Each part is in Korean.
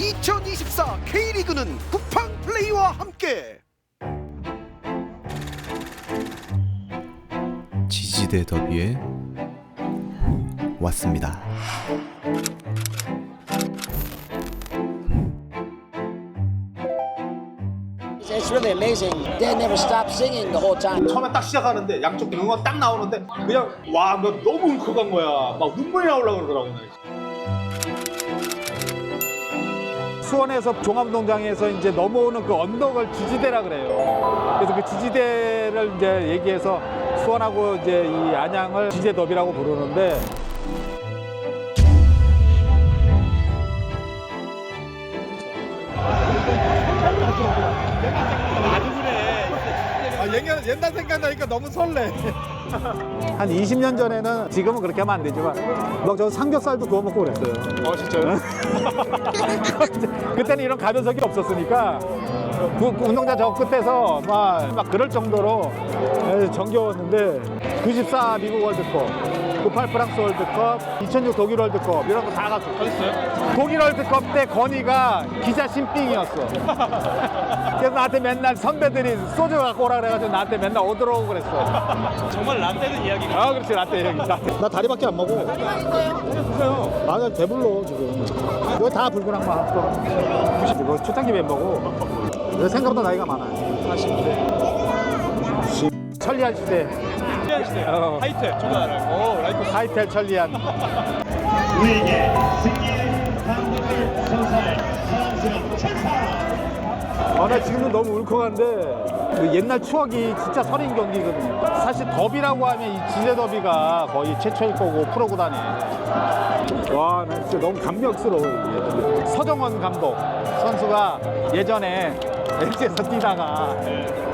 2024 K리그는 쿠팡 플레이와 함께 지지대 더비에 왔습니다. It's really amazing. They never stop singing the whole time. 처음에 딱 시작하는데 양쪽 응원 딱 나오는데 그냥 와, 너 너무 울컥한 거야. 막 눈물이 나오려고 그러더라고. 수원에서 종합운동장에서 이제 넘어오는 그 언덕을 지지대라 그래요. 그래서 그 지지대를 이제 얘기해서 수원하고 이제 이 안양을 지지대 더비라고 부르는데 옛날, 옛날 생각나니까 너무 설레. 한 20년 전에는 지금은 그렇게 하면 안 되지만 막 저 삼겹살도 구워 먹고 그랬어요. 어 진짜요? 그때는 이런 가변석이 없었으니까 그, 그 운동장 저 끝에서 막, 막 그럴 정도로 정겨웠는데 94 미국 월드컵 98 프랑스 월드컵 2006 독일 월드컵 이런 거 다 갔어. 어딨어요? 독일 월드컵 때 건이가 기자 신빙이었어. 그래서 나한테 맨날 선배들이 소주 갖고 오라 그래가지고 나한테 맨날 오더라고 그랬어. 정말 라떼는 이야기가. 아 그렇지. 라떼 여기 라떼. 나 다리밖에 안 먹어. 다리밖에요? 아 나 배불러 지금. 이거 다 악마 또 이거 초창기 멤버고 이거 생각보다 나이가 많아 40대. 천리안 시 시대 어. 하이텔 저도 알아요 오 라이프 하이텔 천리안 우리에게 승리의 감동을 선사할 사랑스러운 천사 아, 나 지금은 너무 울컥한데 그 옛날 추억이 진짜 서린 경기거든요. 사실 더비라고 하면 이 지제 더비가 거의 최초일 거고 프로구단이. 와, 나 진짜 너무 감격스러워. 이게. 서정원 감독 선수가 예전에 LG에서 뛰다가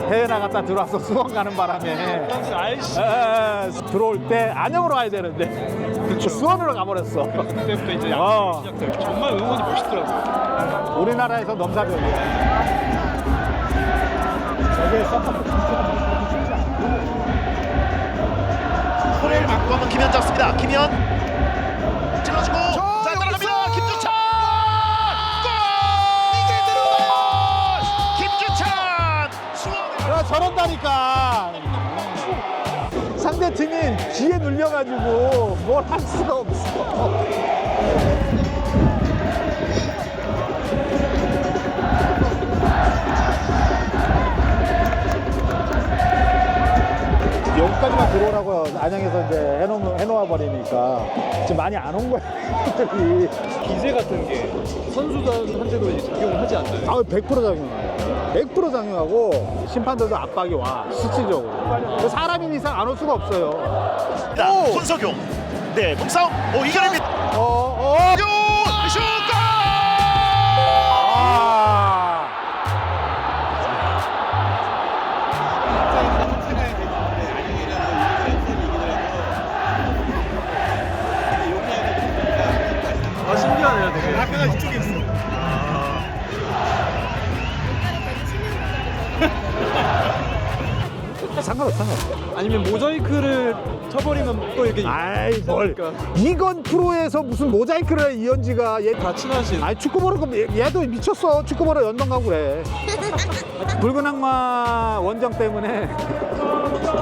해외 나갔다 들어와서 수원 가는 바람에 아이씨 에, 들어올 때 안양으로 가야 되는데 수원으로 가버렸어. 그때부터 이제 어. 시작돼요 정말 응원이 멋있더라고요 우리나라에서 넘사벽이야. 코레를 맞고 한번 김현 잡습니다. 김현 저런다니까. 상대 팀이 뒤에 눌려가지고 뭘 할 수가 없어. 여기까지만 들어오라고 안양에서 이제 해놓, 해놓아 버리니까 지금 많이 안 온 거야. 애들이. 기세 같은 게 선수단한테도 이제 작용을 하지 않나요? 아, 100% 작용해요. 100% 작용하고 심판들도 압박이 와 수치적으로. 사람인 이상 안 올 수가 없어요. 자, 손석용 네 몸싸움 오 이겨냅니다. 어, 어. 요 슛! 골! 아. 아 신기하네요 되게 상관없어, 상관없어. 아니면 모자이크를 쳐버리면 또 이렇게 아이, 뭘. 그러니까. 이건 프로에서 무슨 모자이크를 해, 이현지가. 얘 다 친하신 아니, 축구 보러, 그럼 얘- 얘도 미쳤어. 축구 보러 연동 가고 그래. 붉은 악마 원정 때문에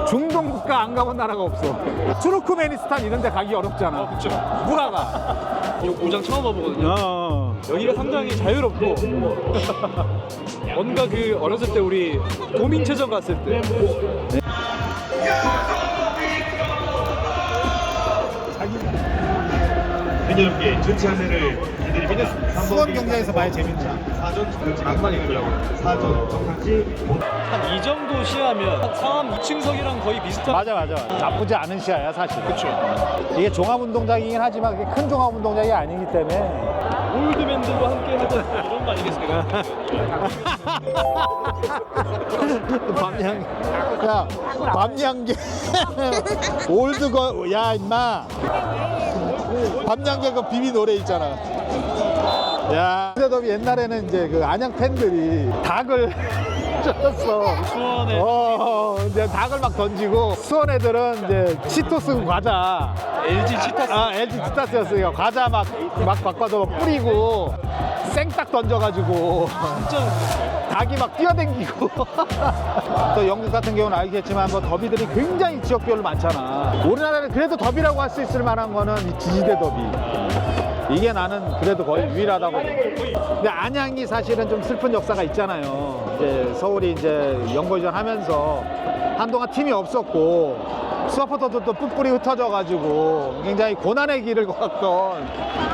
중동 국가 안 가본 나라가 없어. 투르크메니스탄 이런 데 가기 어렵잖아. 그쵸 누가 가? 이 공장 처음 와보거든요 어. 여기가 상당히 자유롭고 뭔가 그 어렸을 때 우리 도민체전 갔을 때 venier께 전체 안내를 해드리겠습니다. 수원 경기에서 봐야 재밌다. 사전 있더라고요. 사전 정상지 한 이 정도 시야면 한 상암 2층석이랑 거의 비슷한 맞아 맞아 나쁘지 않은 시야야 사실 그렇죠 이게 종합운동장이긴 하지만 그게 큰 종합운동장이 아니기 때문에 올드맨들과 함께 하던 이런 거 아니겠습니까? 밤양 야 밤양개 올드거 야 임마. 밤양개 그 비비 노래 있잖아. 야 근데도 옛날에는 이제 그 안양 팬들이 닭을 줬어. 수원에. 어 이제 닭을 막 던지고 수원 애들은 이제 치토스 과자 LG 치타스. 아 LG 치타스였어요 과자 막 막 바꿔서 뿌리고 생딱 던져가지고 닭이 막 뛰어댕기고. 또 영국 같은 경우는 알겠지만 뭐 더비들이 굉장히 지역별로 많잖아. 우리나라는 그래도 더비라고 할 수 있을 만한 거는 이 지지대 더비. 이게 나는 그래도 거의 유일하다고 봐. 근데 안양이 사실은 좀 슬픈 역사가 있잖아요. 이제 서울이 이제 연고전 하면서 한동안 팀이 없었고 서포터들도 뿔뿔이 흩어져 가지고 굉장히 고난의 길을 걸었던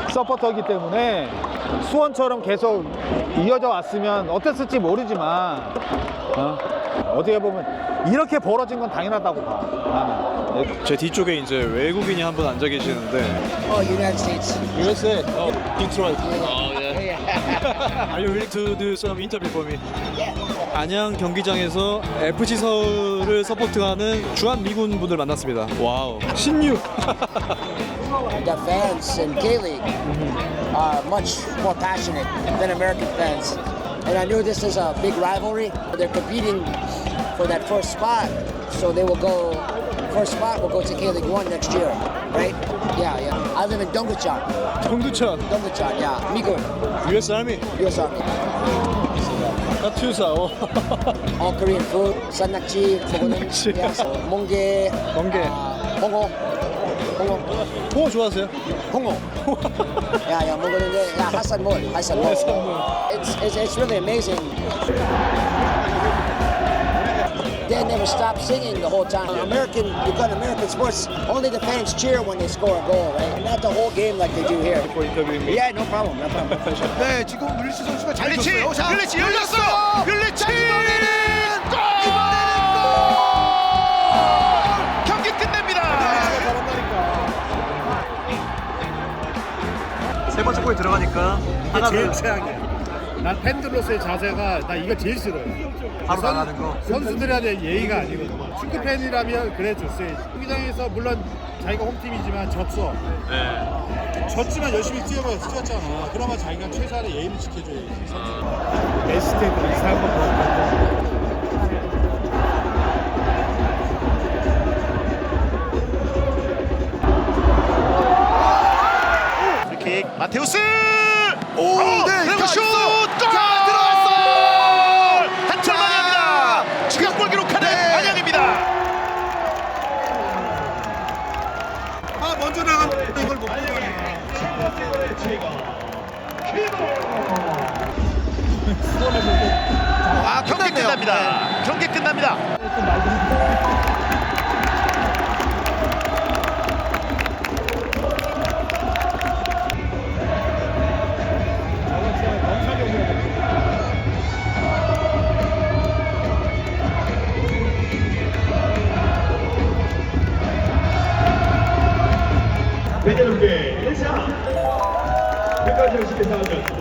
서포터이기 때문에 수원처럼 계속 이어져 왔으면 어땠을지 모르지만 어? 어떻게 보면 이렇게 벌어진 건 당연하다고 봐 나는 네. 제 뒤쪽에 이제 외국인이 한 분 앉아 계시는데 Oh, United States. USA, oh, Detroit. Are you willing to do some interview for me? 안양 경기장에서 FC 서울을 서포트하는 주한 미군 분을 만났습니다. 와우. 16. The fans in K-League are much more passionate than American fans. And I knew this is a big rivalry. They're competing for that first spot, so they will go. First spot will go to K-League One next year, right? Yeah, yeah. I live in Donggucheon. 정두천, Donggucheon, yeah. Migun, US Army. U.S. Army. 카투사. 어. All Korean food. Sannakji, Mogonon, yes. Mongge. 멍게. Uh, Hongo. Hongo. 홍어 좋아하세요? Hongo. yeah, yeah. Mogonon, yeah. Hassan Mall. Hassan Mall. It's, it's, it's really amazing. They never stop singing the whole time. American, you got American sports. Only the fans cheer when they score a goal, right? Not the whole game like they do here. Yeah, no problem, no problem. 네, 지금 윌리치 선수가 잘 줬어요. 자, 윌리치 열렸어요. 윌리치 이번에는 골! 경기 끝냅니다. 세 번째 골 들어가니까 하나 더. 최악이야. 난 팬들로서의 자세가 나 이거 제일 싫어요. 바로 나가는 거. 선수들한테 예의가 아니거든. 축구 팬이라면 그래 줬어야지. 경기장에서 물론 자기가 홈팀이지만 졌어. 졌지만 열심히 뛰어봐 뛰었잖아. 그러면 자기가 최소한의 예의를 지켜줘야지. 베스트들 이상한 거 킥 마테우스. 오, 어, 네! 자, 골! 아, 경기. 끝납니다. 경기 끝납니다.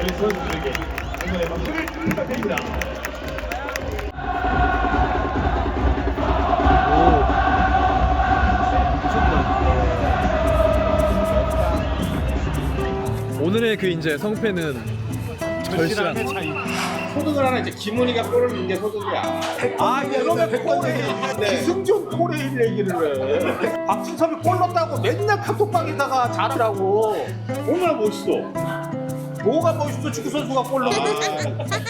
저희 선수들에게 응원의 박수를 부탁드립니다. 오늘의 그 이제 성패는 절실한. 소득을 하나 이제 김은희가 골을 넣은 게 소득이야. 아, 이러면 코레일. 기승전 코레일 얘기를 해. 박진섭이 골 넣었다고 맨날 카톡방에다가 잘하라고. 얼마나 멋있어. 뭐가 멋있어, 축구 선수가 골 넣으면.